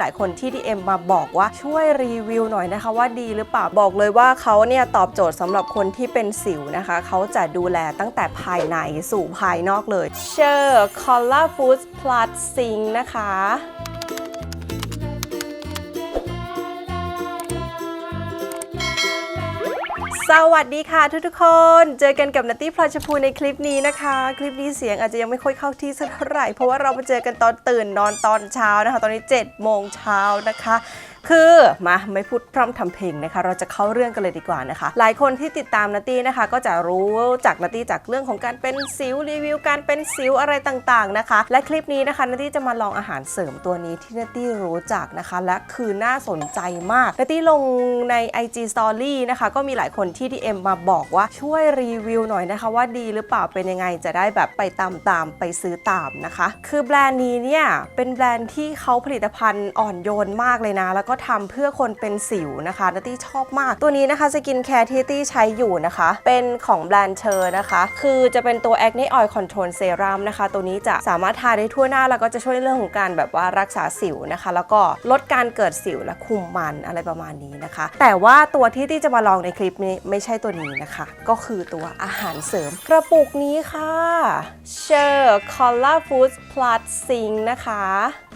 หลายคนที่ DM มาบอกว่าช่วยรีวิวหน่อยนะคะว่าดีหรือเปล่าบอกเลยว่าเขาเนี่ยตอบโจทย์สำหรับคนที่เป็นสิวนะคะ เขาจะดูแลตั้งแต่ภายในสู่ภายนอกเลยเชอร์คอลลาฟูดพลัสซิงนะคะ วัสดีค่ะทุกทุกๆคน เจอกันกับนัตตี้พลอยชพูในคลิปนี้นะคะ คลิปนี้เสียงอาจจะยังไม่ค่อยเข้าที่สักเท่าไหร่ เพราะว่าเรามาเจอกันตอนตื่นนอนตอนเช้านะคะ ตอนนี้7โมงเช้านะคะ คือมาไม่พูดพร่ำทำเพลงนะคะ เราจะเข้าเรื่องกันเลยดีกว่านะคะ หลายคนที่ติดตามนัตตี้นะคะ ก็จะรู้จากนัตตี้จากเรื่องของการเป็นสิวรีวิว การเป็นสิวอะไรต่างๆนะคะ และคลิปนี้นะคะนัตตี้จะมาลองอาหารเสริมตัวนี้ที่นัตตี้รู้จักนะคะ และคือน่าสนใจมากนัตตี้ลงใน IG Story นะคะ ก็มีหลายคนที่ DM มาบอกว่าช่วยรีวิวหน่อยนะคะว่าดีหรือเปล่าเป็นยังไงจะได้แบบไปตามตามๆไปซื้อตามนะคะ คือแบรนด์นี้เนี่ยเป็นแบรนด์ที่เขาผลิตภัณฑ์อ่อนโยนมากเลยนะ แล้วก็ทำเพื่อคนเป็นสิวนะคะนัตตี้ชอบมาก ตัวนี้นะคะสกินแคร์ที่ตี้ใช้อยู่นะคะ เป็นของแบรนด์เชอร์นะคะ คือจะเป็นตัว Acne Oil Control Serum นะคะ ตัวนี้จะสามารถทาได้ทั่วหน้า แล้วก็จะช่วยเรื่องของการแบบว่ารักษาสิวนะคะ แล้วก็ลดการเกิดสิวและคุมมันอะไรประมาณนี้นะคะ แต่ว่าตัวที่ตี้จะมาลองในคลิปนี้ไม่ใช่ตัวนี้นะคะ ก็คือตัวอาหารเสริมกระปุกนี้ค่ะเชอร์ Color Food Plus Zinc นะคะ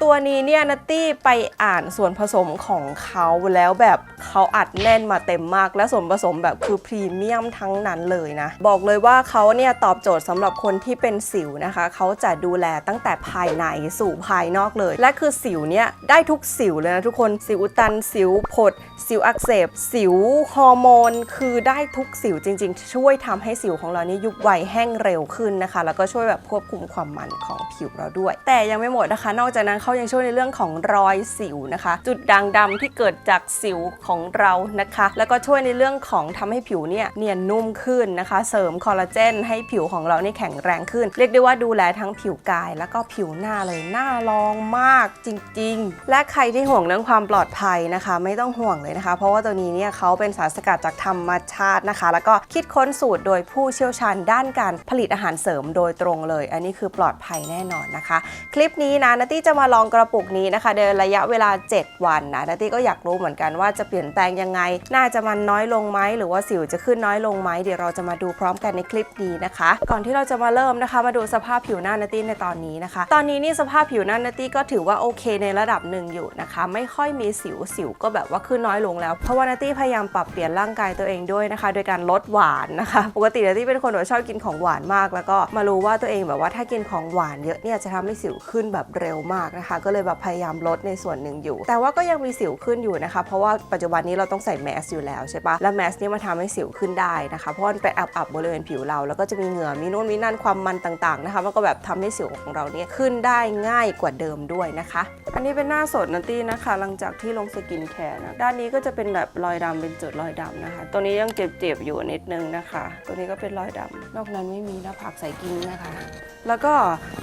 ตัวนี้เนี่ยนัตตี้ไปอ่านส่วนผสมขของเขาแล้วแบบเขาอัดแน่นมาเต็มมาก และส่วนผสมแบบคือพรีเมียมทั้งนั้นเลยนะ บอกเลยว่าเขาเนี่ยตอบโจทย์สำหรับคนที่เป็นสิวนะคะ เขาจะดูแลตั้งแต่ภายในสู่ภายนอกเลย และคือสิวเนี่ยได้ทุกสิวเลยนะทุกคนสิวอุดตันสิวผด สิวอักเสบ สิวฮอร์โมน คือได้ทุกสิวจริง ๆ ช่วยทำให้สิวของเรานี่ยุบไวแห้งเร็วขึ้นนะคะ แล้วก็ช่วยแบบควบคุมความมันของผิวเราด้วย แต่ยังไม่หมดนะคะ นอกจากนั้นเขายังช่วยในเรื่องของรอยสิวนะคะ จุดด่างดำที่เกิดจากสิวของเรานะคะ แล้วก็ช่วยในเรื่องของทำให้ผิวเนี่ยเนียนนุ่มขึ้นนะคะ เสริมคอลลาเจนให้ผิวของเรานี่แข็งแรงขึ้น เรียกได้ว่าดูแลทั้งผิวกาย แล้วก็ผิวหน้าเลยน่าลองมากจริง ๆ และใครที่ห่วงเรื่องความปลอดภัยนะคะ ไม่ต้องห่วงเลยนะคะ เพราะว่าตัวนี้เนี่ยเขาเป็นสารสกัดจากธรรมชาตินะคะ แล้วก็คิดค้นสูตรโดยผู้เชี่ยวชาญด้านการผลิตอาหารเสริมโดยตรงเลย อันนี้คือปลอดภัยแน่นอนนะคะ คลิปนี้นะนัตตี้จะมาลองกระปุกนี้นะคะในระยะเวลา 7 วันนะนัตตี้ก็อยากรู้เหมือนกันว่าจะเปลี่ยนแปลงยังไง น่าจะมันน้อยลงไหมหรือว่าสิวจะขึ้นน้อยลงไหมเดี๋ยวเราจะมาดูพร้อมกันในคลิปนี้นะคะ ก่อนที่เราจะมาเริ่มนะคะ มาดูสภาพผิวหน้านัตตี้ในตอนนี้นะคะ ตอนนี้นี่สภาพผิวหน้านัตตี้ก็ถือว่าโอเคในระดับหนึ่งอยู่นะคะ ไม่ค่อยมีสิวสิวก็แบบว่าขึ้นน้อยลงแล้ว เพราะว่านัตตี้พยายามปรับเปลี่ยนร่างกายตัวเองด้วยนะคะ โดยการลดหวานนะคะ ปกตินัตตี้เป็นคนแบบชอบกินของหวานมาก แล้วก็มารู้ว่าตัวเองแบบว่าถ้ากินของหวานเยอะเนี่ยจะทำให้สิวขึ้นแบบเร็วมากนะคะ ก็เลยแบบพยายามลดในส่วนหนึ่งอยู่ แต่ว่าก็ยังมีสิวขึ้นอยู่นะคะ เพราะว่าปัจจุบันนี้เราต้องใส่แมสอยู่แล้วใช่ปะแล้วแมสเนี่ยมาทำให้สิวขึ้นได้นะคะ เพราะว่ามันไปอับอับบริเวณผิวเรา แล้วก็จะมีเหงื่อมีนู่นมีนั่นความมันต่างๆนะคะมันก็แบบทำให้สิวของเราเนี่ยขึ้นได้ง่ายกว่าเดิมด้วยนะคะ อันนี้เป็นหน้าสดนัตตี้นะคะ หลังจากที่ลงสกินแคร์นะด้านนี้ก็จะเป็นแบบรอยดำเป็นจุดรอยดำนะคะ ตัวนี้ยังเจ็บๆอยู่นิดนึงนะคะ ตัวนี้ก็เป็นรอยดำนอกนั้นไม่มีหน้าผากใส่กิ้งนะคะ แล้วก็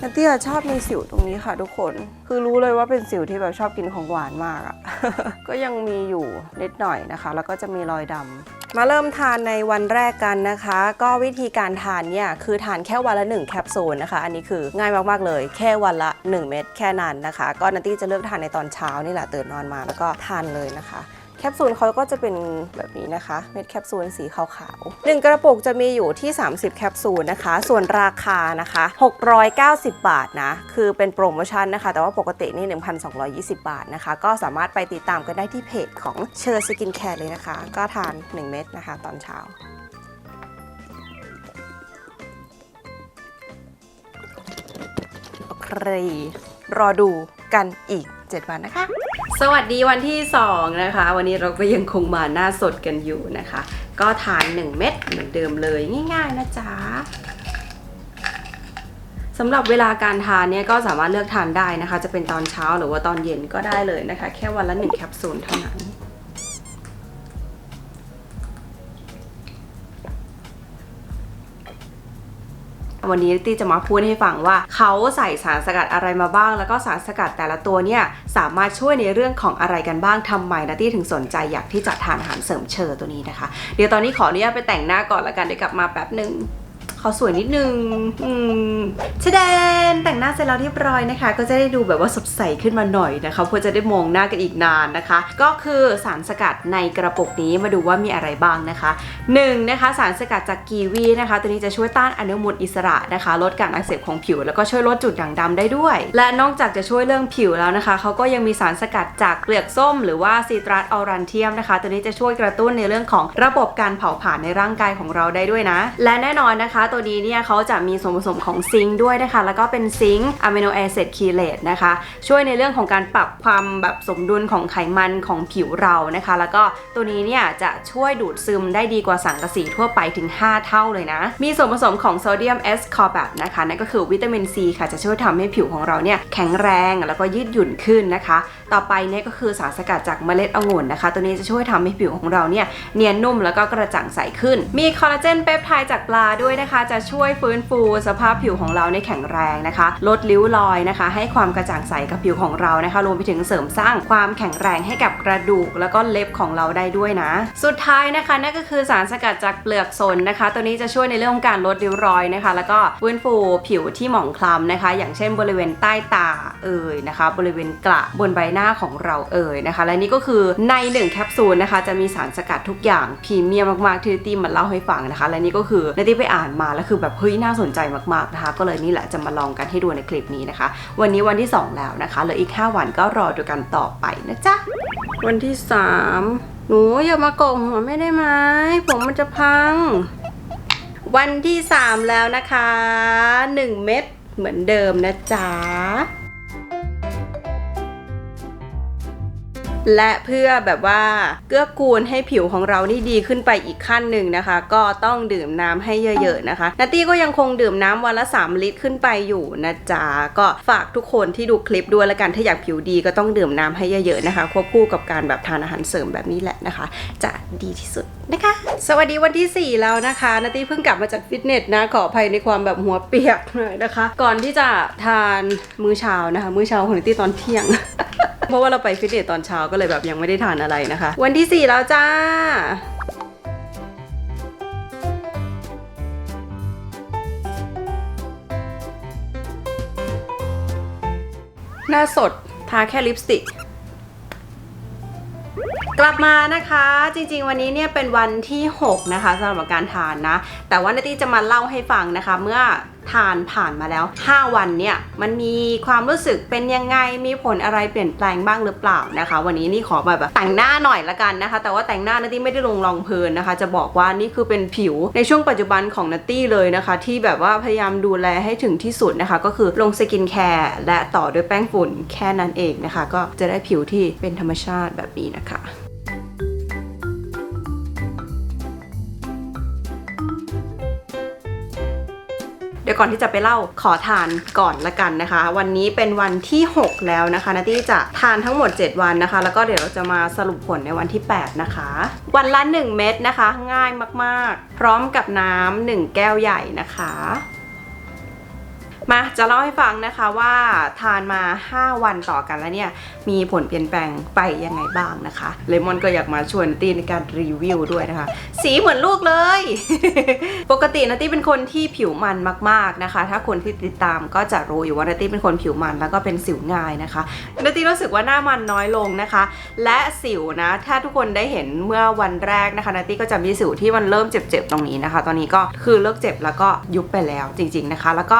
นัตตี้อะชอบมีสิวตรงนี้ค่ะ ทุกคน คือรู้เลยว่าเป็นสิวที่แบบชอบกินของหวานมากอะก็ยังมีอยู่นิดหน่อยนะคะ แล้วก็จะมีรอยดำมาเริ่มทานในวันแรกกันนะคะ ก็วิธีการทานเนี่ยคือทานแค่วันละ 1 แคปซูลนะคะ อันนี้คือง่ายมากๆเลย แค่วันละ 1 เม็ดแค่นั้นนะคะ ก็นัตตี้จะเลือกทานในตอนเช้านี่แหละตื่นนอนมาแล้วก็ทานเลยนะคะ แคปซูลเขาก็จะเป็นแบบนี้นะคะ เม็ดแคปซูลสีขาวๆ1กระปุกจะมีอยู่ที่ 30 แคปซูลนะคะ ส่วนราคานะคะ 690 บาทนะ คือเป็นโปรโมชั่นนะคะ แต่ว่าปกตินี่ 1,220 บาทนะคะ ก็สามารถไปติดตามกันได้ที่เพจของเชอร์สกินแคร์เลยนะคะ ก็ทาน 1 เม็ดนะคะ ตอนเช้าโอเครอดูกันอีก 7 วันนะคะ สวัสดีวันที่ 2 นะคะ วันนี้เราก็ยังคงมาหน้าสดกันอยู่นะคะ ก็ทาน 1 เม็ดเหมือนเดิมเลยง่าย ๆ นะจ๊ะสำหรับเวลาการทานเนี่ยก็สามารถเลือกทานได้นะคะ จะเป็นตอนเช้าหรือว่าตอนเย็นก็ได้เลยนะคะ แค่วันละ 1 แคปซูลเท่านั้น วันนี้ตี้จะมาพูดให้ฟังว่า เขาใส่สารสกัดอะไรมาบ้าง แล้วก็สารสกัดแต่ละตัวเนี่ยสามารถช่วยในเรื่องของอะไรกันบ้างทำไมนะตี้ถึงสนใจอยากที่จะทานอาหารเสริมเชอร์ตัวนี้นะคะ เดี๋ยวตอนนี้ขออนุญาตไปแต่งหน้าก่อนละกันเดี๋ยวกลับมาแป๊บหนึ่ง อสวยนิดนึง อืมชะแดนแต่งหน้าเสร็จแล้วเรียบร้อยนะคะ ก็จะได้ดูแบบว่าสดใสขึ้นมาหน่อยนะคะเพื่อจะได้มองหน้ากันอีกนานนะคะ ก็คือสารสกัดในกระปุกนี้มาดูว่ามีอะไรบ้างนะคะ 1. นนะคะสารสกัดจากกีวีนะคะ ตัวนี้จะช่วยต้านอนุมูลอิสระนะคะ ลดการอักเสบของผิว แล้วก็ช่วยลดจุดด่างดำได้ด้วย และนอกจากจะช่วยเรื่องผิวแล้วนะคะเขาก็ยังมีสารสกัดจากเปลือกส้ม หรือว่าซีตรัสออรันเทียมนะคะ ตัวนี้จะช่วยกระตุ้นในเรื่องของระบบการเผาผลาญในร่างกายของเราได้ด้วยนะ และแน่นอนนะคะตัวนี้เนี่ยเขาจะมีส่วนผสมของซิงค์ด้วยนะคะ แล้วก็เป็นซิงค์อะมิโนแอซิดคีเลตนะคะ ช่วยในเรื่องของการปรับความแบบสมดุลของไขมันของผิวเรานะคะ แล้วก็ตัวนี้เนี่ยจะช่วยดูดซึมได้ดีกว่าสังกะสีทั่วไปถึง 5 เท่าเลยนะ มีส่วนผสมของโซเดียมเอสคอร์แบตนะคะนั่นก็คือวิตามินซีค่ะจะช่วยทำให้ผิวของเราเนี่ยแข็งแรงแล้วก็ยืดหยุ่นขึ้นนะคะ ต่อไปเนี่ยก็คือสารสกัดจากเมล็ดองุ่นนะคะ ตัวนี้จะช่วยทำให้ผิวของเราเนี่ยเนียนนุ่มแล้วก็กระจ่างใสขึ้น มีคอลลาเจนเปปไทด์จากปลาด้วยนะคะจะช่วยฟื้นฟูสภาพผิวของเราในแข็งแรงนะคะ ลดริ้วรอยนะคะ ให้ความกระจ่างใสกับผิวของเรานะคะ รวมไปถึงเสริมสร้างความแข็งแรงให้กับกระดูก แล้วก็เล็บของเราได้ด้วยนะ สุดท้ายนะคะ นั่นก็คือสารสกัดจากเปลือกสนนะคะ ตัวนี้จะช่วยในเรื่องของการลดริ้วรอยนะคะ แล้วก็ฟื้นฟูผิวที่หมองคล้ำนะคะ อย่างเช่นบริเวณใต้ตาเอ่ยนะคะ บริเวณกระบนใบหน้าของเราเอ่ยนะคะ และนี่ก็คือในหนึ่งแคปซูลนะคะ จะมีสารสกัดทุกอย่างพรีเมียมมากๆที่ตี้มาเล่าให้ฟังนะคะ และนี่ก็คือนิตี้ไปอ่านมาแล้วคือแบบเฮ้ยน่าสนใจมากๆนะคะ ก็เลยนี่แหละจะมาลองกันให้ดูในคลิปนี้นะคะ วันนี้วันที่ 2 แล้วนะคะเหลืออีก 5 วันก็รอดูกันต่อไปนะจ๊ะวันที่ 3 หนูอย่ามาโกงหัวไม่ได้ไหมผมมันจะพัง วันที่ 3 แล้วนะคะ 1 เม็ดเหมือนเดิมนะจ๊ะ และเพื่อแบบว่าเกื้อกูลให้ผิวของเรานี่ดีขึ้นไปอีกขั้นหนึ่งนะคะ ก็ต้องดื่มน้ำให้เยอะๆนะคะนาตี้ก็ยังคงดื่มน้ำวันละ 3 ลิตรขึ้นไปอยู่นะจ๊ะก็ฝากทุกคนที่ดูคลิปด้วยละกันถ้าอยากผิวดีก็ต้องดื่มน้ำให้เยอะๆนะคะ ควบคู่กับการแบบทานอาหารเสริมแบบนี้แหละนะคะ จะดีที่สุดนะคะ สวัสดีวันที่ 4 แล้วนะคะนาตี้เพิ่งกลับมาจากฟิตเนสนะขออภัยในความแบบหัวเปียกหน่อยนะคะ ก่อนที่จะทานมื้อเช้านะคะ มื้อเช้าของนาตี้ตอนเที่ยง เพราะว่าเราไปฟิตเนสตอนเช้าก็เลยแบบยังไม่ได้ทานอะไรนะคะ วันที่ 4 แล้วจ้าหน้าสดทาแค่ลิปสติก กลับมานะคะ จริงๆ วันนี้เนี่ยเป็นวันที่ 6 นะคะสำหรับการทานนะ แต่ว่านาตี้จะมาเล่าให้ฟังนะคะ เมื่อ ทานผ่านมาแล้ว 5 วันเนี่ยมันมีความรู้สึกเป็นยังไงมีผลอะไรเปลี่ยนแปลงบ้างหรือเปล่านะคะ วันนี้นี่ขอแบบแต่งหน้าหน่อยละกันนะคะ แต่ว่าแต่งหน้านาตี้ไม่ได้ลงรองพื้นนะคะ จะบอกว่านี่คือเป็นผิวในช่วงปัจจุบันของนาตี้เลยนะคะ ที่แบบว่าพยายามดูแลให้ถึงที่สุดนะคะ ก็คือลงสกินแคร์และต่อด้วยแป้งฝุ่นแค่นั้นเองนะคะ ก็จะได้ผิวที่เป็นธรรมชาติแบบนี้นะคะ ก่อนที่จะไปเล่าขอทานก่อนละกันนะคะ วันนี้เป็นวันที่ 6 แล้วนะคะนาตี้จะทานทั้งหมด 7 วันนะคะ แล้วก็เดี๋ยวเราจะมาสรุปผลในวันที่ 8 นะคะ วันละ 1 เม็ดนะคะ ง่ายมากๆ พร้อมกับน้ำ1แก้วใหญ่นะคะ มาจะเล่าให้ฟังนะคะว่าทานมา 5 วันต่อกันแล้วเนี่ย มีผลเปลี่ยนแปลงไปยังไงบ้างนะคะเลมอนก็อยากมาชวนตีในการรีวิวด้วยนะคะ สีเหมือนลูกเลย ปกตินาตี้เป็นคนที่ผิวมันมากๆนะคะ ถ้าคนที่ติดตามก็จะรู้อยู่ว่านาตี้เป็นคนผิวมันแล้วก็เป็นสิวง่ายนะคะนาตี้รู้สึกว่าหน้ามันน้อยลงนะคะ และสิวนะถ้าทุกคนได้เห็นเมื่อวันแรกนะคะนาตี้ก็จะมีสิวที่มันเริ่มเจ็บๆตรงนี้นะคะ ตอนนี้ก็คือเลิกเจ็บแล้วก็ยุบไปแล้วจริง ๆนะคะ แล้วก็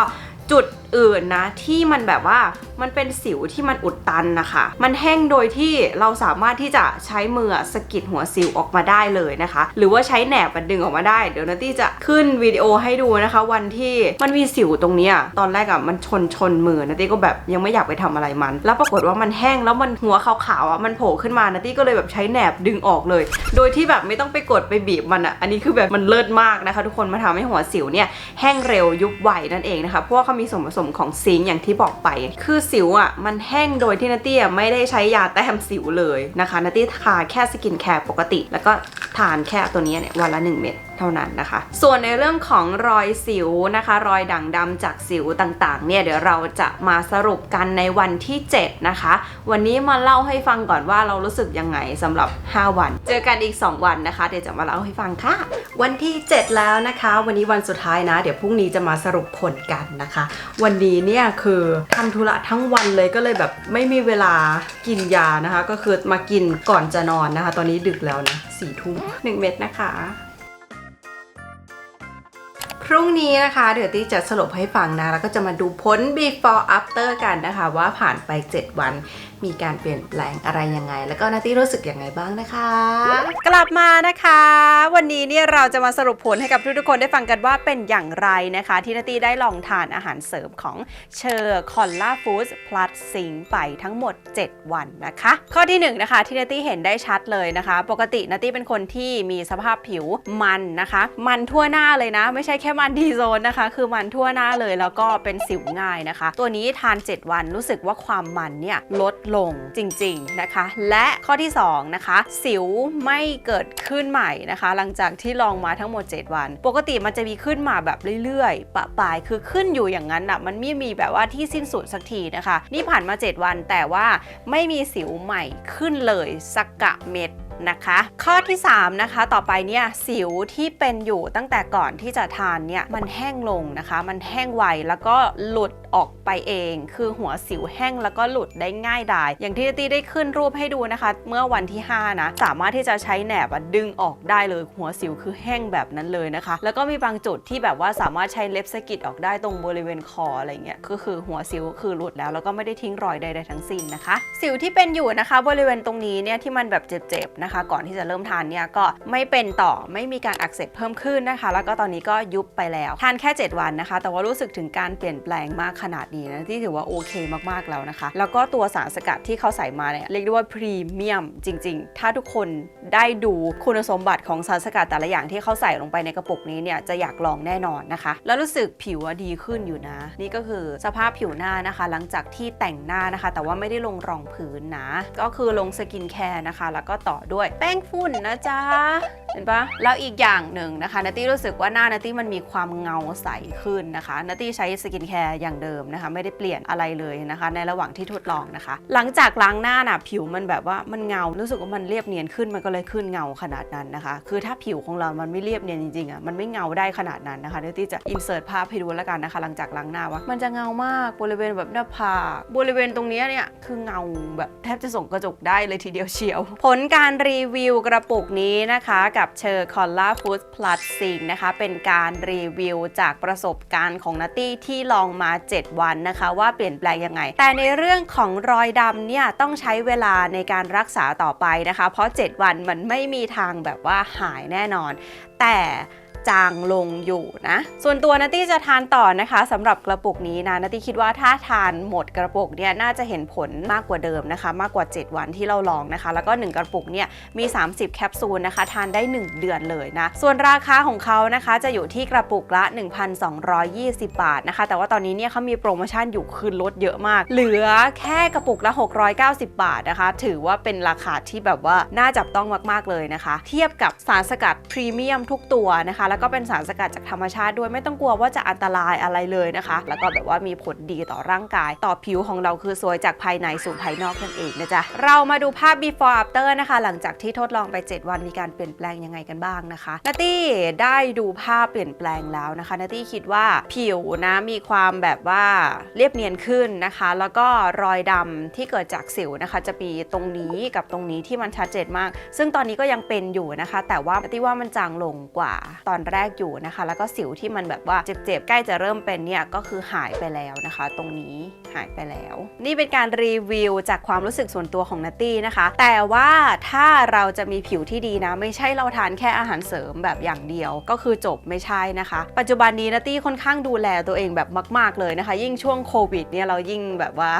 จุดอื่นนะ ที่มันแบบว่ามันเป็นสิวที่มันอุดตันนะคะ มันแห้งโดยที่เราสามารถที่จะใช้มือสกิดหัวสิวออกมาได้เลยนะคะ หรือว่าใช้แหนบดึงออกมาได้ เดี๋ยวนาตี้จะขึ้นวิดีโอให้ดูนะคะ วันที่มันมีสิวตรงเนี้ยตอนแรกอะมันชนชนมือนาตี้ก็แบบยังไม่อยากไปทำอะไรมัน แล้วปรากฏว่ามันแห้งแล้วมันหัวขาวๆอะมันโผล่ขึ้นมานาตี้ก็เลยแบบใช้แหนบดึงออกเลย โดยที่แบบไม่ต้องไปกดไปบีบมันอะอันนี้คือแบบมันเลิศมากนะคะ ทุกคนมาทำให้หัวสิวเนี่ยแห้งเร็วยุบไวนั่นเองนะคะเพราะว่าเขามีส่วนผสมของซิงค์อย่างที่บอกไป คือสิวอะมันแห้งโดยที่นาตี้ไม่ได้ใช้ยาแต้มสิวเลยนะคะนาตี้ทาแค่สกินแคร์ปกติ แล้วก็ทานแค่ตัวนี้เนี่ยวันละ 1 เม็ด เท่านั้นนะคะ ส่วนในเรื่องของรอยสิวนะคะ รอยด่างดำจากสิวต่างๆ เนี่ยเดี๋ยวเราจะมาสรุปกันในวันที่ 7 นะคะ วันนี้มาเล่าให้ฟังก่อนว่าเรารู้สึกยังไงสำหรับ 5 วัน เจอกันอีก 2 วันนะคะ เดี๋ยวจะมาเล่าให้ฟังค่ะ วันที่ 7 แล้วนะคะ วันนี้วันสุดท้ายนะ เดี๋ยวพรุ่งนี้จะมาสรุปผลกันนะคะ วันนี้เนี่ยคือทำธุระทั้งวันเลยก็เลยแบบไม่มีเวลากินยานะคะ ก็คือมากินก่อนจะนอนนะคะ ตอนนี้ดึกแล้วนะสี่ทุ่มหนึ่งเม็ดนะคะ พรุ่งนี้นะคะเดี๋ยวตี้จะสรุปให้ฟังนะ แล้วก็จะมาดูผล before after กันนะคะ ว่าผ่านไป 7 วันมีการเปลี่ยนแปลงอะไรยังไง แล้วก็นาตี้รู้สึกยังไงบ้างนะคะ กลับมานะคะ วันนี้เนี่ยเราจะมาสรุปผลให้กับทุกๆคนได้ฟังกันว่าเป็นอย่างไรนะคะ ที่นาตี้ได้ลองทานอาหารเสริมของเชอร์คอลล่าฟู้ดพลัสซิงไปทั้งหมด 7 วันนะคะ ข้อที่1นะคะที่นาตี้เห็นได้ชัดเลยนะคะ ปกตินาตี้เป็นคนที่มีสภาพผิวมันนะคะ มันทั่วหน้าเลยนะ ไม่ใช่แค่มันดีโซนนะคะ คือมันทั่วหน้าเลยแล้วก็เป็นสิวง่ายนะคะ ตัวนี้ทาน 7 วันรู้สึกว่าความมันเนี่ยลดลงจริงๆนะคะ และข้อที่ 2 นะคะ สิวไม่เกิดขึ้นใหม่นะคะ หลังจากที่ลองมาทั้งหมด 7 วัน ปกติมันจะมีขึ้นมาแบบเรื่อยๆ ปะปลายคือขึ้นอยู่อย่างนั้นอะมันไม่มีแบบว่าที่สิ้นสุดสักทีนะคะ นี่ผ่านมา 7 วันแต่ว่าไม่มีสิวใหม่ขึ้นเลยสักกะเม็ด นะคะ ข้อที่ 3 นะคะ ต่อไปเนี่ยสิวที่เป็นอยู่ตั้งแต่ก่อนที่จะทานเนี่ยมันแห้งลงนะคะ มันแห้งไวแล้วก็หลุด ออกไปเอง คือหัวสิวแห้งแล้วก็หลุดได้ง่ายดาย อย่างที่ตีได้ขึ้นรูปให้ดูนะคะ เมื่อวันที่ 5 นะ สามารถที่จะใช้แหนบดึงออกได้เลยหัวสิวคือแห้งแบบนั้นเลยนะคะ แล้วก็มีบางจุดที่แบบว่าสามารถใช้เล็บสะกิดออกได้ตรงบริเวณคออะไรเงี้ยก็คือหัวสิวคือหลุดแล้ว แล้วก็ไม่ได้ทิ้งรอยใดๆทั้งสิ้นนะคะ สิวที่เป็นอยู่นะคะบริเวณตรงนี้เนี่ยที่มันแบบเจ็บๆนะคะ ก่อนที่จะเริ่มทานเนี่ยก็ไม่เป็นต่อไม่มีการอักเสบเพิ่มขึ้นนะคะ แล้วก็ตอนนี้ก็ยุบไปแล้ว ทานแค่ 7 วันนะคะ แต่ว่ารู้สึกถึงการเปลี่ยนแปลงมากขนาดนี้นะที่ถือว่าโอเคมากๆแล้วนะคะ แล้วก็ตัวสารสกัดที่เขาใส่มาเนี่ยเรียกได้ว่าพรีเมียมจริง ๆ ถ้าทุกคนได้ดูคุณสมบัติของสารสกัดแต่ละอย่างที่เขาใส่ลงไปในกระปุกนี้เนี่ยจะอยากลองแน่นอนนะคะ แล้วรู้สึกผิวดีขึ้นอยู่นะ นี่ก็คือสภาพผิวหน้านะคะ หลังจากที่แต่งหน้านะคะ แต่ว่าไม่ได้ลงรองพื้นนะ ก็คือลงสกินแคร์นะคะ แล้วก็ต่อด้วยแป้งฝุ่นนะจ๊ะเห็นปะแล้วอีกอย่างหนึ่งนะคะนัตตี้รู้สึกว่าหน้านัตตี้มันมีความเงาใสขึ้นนะคะนัตตี้ใช้สกินแคร์อย่างเดิมนะคะ ไม่ได้เปลี่ยนอะไรเลยนะคะ ในระหว่างที่ทดลองนะคะ หลังจากล้างหน้าน่ะผิวมันแบบว่ามันเงา รู้สึกว่ามันเรียบเนียนขึ้นมันก็เลยขึ้นเงาขนาดนั้นนะคะ คือถ้าผิวของเรามันไม่เรียบเนียนจริงๆอะมันไม่เงาได้ขนาดนั้นนะคะนัตตี้จะอินเสิร์ตภาพให้ดูแล้วกันนะคะ หลังจากล้างหน้าว่ามันจะเงามากบริเวณแบบหน้าผากบริเวณตรงนี้เนี่ยคือเงาแบบแทบจะส่งกระจกได้เลยทีเดียวเชียว ผลการรีวิวกระปุกนี้นะคะกับเชอร์คอลล่าฟู้ดพลัสซิงนะคะเป็นการรีวิวจากประสบการณ์ของนัตตี้ที่ลองมา7วันนะคะ ว่าเปลี่ยนแปลงยังไง แต่ในเรื่องของรอยดำเนี่ยต้องใช้เวลาในการรักษาต่อไปนะคะ เพราะ 7 วันมันไม่มีทางแบบว่าหายแน่นอน แต่ จางลงอยู่นะ ส่วนตัวนัตตี้จะทานต่อนะคะสำหรับกระปุกนี้นะนัตตี้คิดว่าถ้าทานหมดกระปุกเนี่ยน่าจะเห็นผลมากกว่าเดิมนะคะ มากกว่า 7 วันที่เราลองนะคะ แล้วก็ 1 กระปุกเนี่ยมี 30 แคปซูลนะคะ ทานได้ 1 เดือนเลยนะ ส่วนราคาของเขานะคะจะอยู่ที่กระปุกละ 1,220 บาทนะคะ แต่ว่าตอนนี้เนี่ยเขามีโปรโมชั่นอยู่คืนลดเยอะมาก เหลือแค่กระปุกละ 690 บาทนะคะ ถือว่าเป็นราคาที่แบบว่าน่าจับต้องมากๆเลยนะคะ เทียบกับสารสกัดพรีเมียมทุกตัวนะคะแล้วก็เป็นสารสกัดจากธรรมชาติด้วยไม่ต้องกลัวว่าจะอันตรายอะไรเลยนะคะ แล้วก็แบบว่ามีผลดีต่อร่างกาย ต่อผิวของเราคือสวยจากภายในสู่ภายนอกนั่นเองนะจ๊ะเรามาดูภาพ before after นะคะ หลังจากที่ทดลองไป 7 วันมีการเปลี่ยนแปลงยังไงกันบ้างนะคะนัตตี้ได้ดูภาพเปลี่ยนแปลงแล้วนะคะนัตตี้คิดว่าผิวนะมีความแบบว่าเรียบเนียนขึ้นนะคะ แล้วก็รอยดำที่เกิดจากสิวนะคะ จะมีตรงนี้กับตรงนี้ที่มันชัดเจนมาก ซึ่งตอนนี้ก็ยังเป็นอยู่นะคะ แต่ว่านัตตี้ว่ามันจางลงกว่าตอนแรกอยู่นะคะ แล้วก็สิวที่มันแบบว่าเจ็บๆ ใกล้จะเริ่มเป็นเนี่ยก็คือหายไปแล้วนะคะ ตรงนี้หายไปแล้ว นี่เป็นการรีวิวจากความรู้สึกส่วนตัวของนัตตี้นะคะ แต่ว่าถ้าเราจะมีผิวที่ดีนะ ไม่ใช่เราทานแค่อาหารเสริมแบบอย่างเดียว ก็คือจบไม่ใช่นะคะ ปัจจุบันนี้นัตตี้ค่อนข้างดูแลตัวเองแบบมาก ๆเลยนะคะ ยิ่งช่วงโควิดเนี่ยเรายิ่งแบบว่า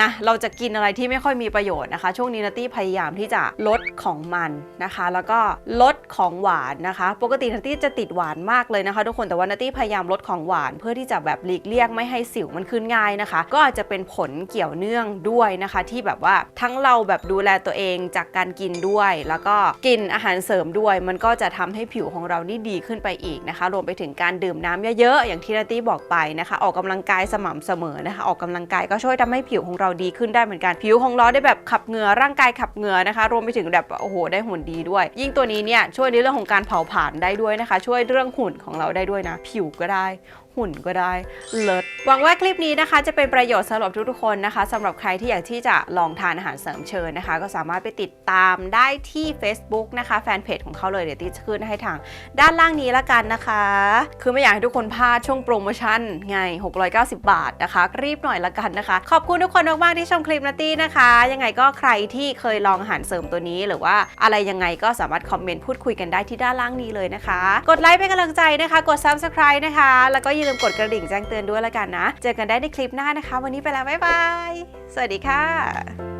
นะเราจะกินอะไรที่ไม่ค่อยมีประโยชน์นะคะ ช่วงนี้นัตตี้พยายามที่จะลดของมันนะคะ แล้วก็ลดของหวานนะคะ ปกตินัตตี้จะติดหวานมากเลยนะคะ ทุกคนแต่ว่านัตตี้พยายามลดของหวาน เพื่อที่จะแบบหลีกเลี่ยงไม่ให้สิวมันขึ้นง่ายนะคะ ก็อาจจะเป็นผลเกี่ยวเนื่องด้วยนะคะ ที่แบบว่าทั้งเราแบบดูแลตัวเองจากการกินด้วย แล้วก็กินอาหารเสริมด้วย มันก็จะทำให้ผิวของเรานี่ดีขึ้นไปอีกนะคะ รวมไปถึงการดื่มน้ำเยอะๆอย่างที่นัตตี้บอกไปนะคะ ออกกำลังกายสม่ำเสมอนะคะ ออกกำลังกายก็ช่วยทำให้ผิวของเราดีขึ้นได้เหมือนกันผิวของเราได้แบบขับเหงื่อร่างกายขับเหงื่อนะคะ รวมไปถึงแบบโอ้โหได้หุ่นดีด้วย ยิ่งตัวนี้เนี่ยช่วยในเรื่องของการเผาผลาญได้ด้วยนะคะ ช่วยเรื่องหุ่นของเราได้ด้วยนะ ผิวก็ได้ หุ่นก็ได้เลิศหวังว่าคลิปนี้นะคะจะเป็นประโยชน์สำหรับทุกๆคนนะคะสำหรับใครที่อยากที่จะลองทานอาหารเสริมเชิญนะคะ ก็สามารถไปติดตามได้ที่ Facebook นะคะแฟนเพจของเขาเลยเดี๋ยวติดขึ้นให้ทางด้านล่างนี้ละกันนะคะ คือไม่อยากให้ทุกคนพลาดช่วงโปรโมชั่นไง 690 บาทนะคะ รีบหน่อยละกันนะคะ ขอบคุณทุกคนมากๆที่ชมคลิปนัตตี้นะคะ ยังไงก็ใครที่เคยลองอาหารเสริมตัวนี้ หรือว่าอะไรยังไงก็สามารถคอมเมนต์พูดคุยกันได้ที่ด้านล่างนี้เลยนะคะ กดไลค์เป็นกำลังใจนะคะ กด subscribe นะคะ แล้วก็อย่าลืมกดกระดิ่งแจ้งเตือนด้วยละกันนะ เจอกันได้ในคลิปหน้านะคะ วันนี้ไปแล้วบ๊ายบาย สวัสดีค่ะ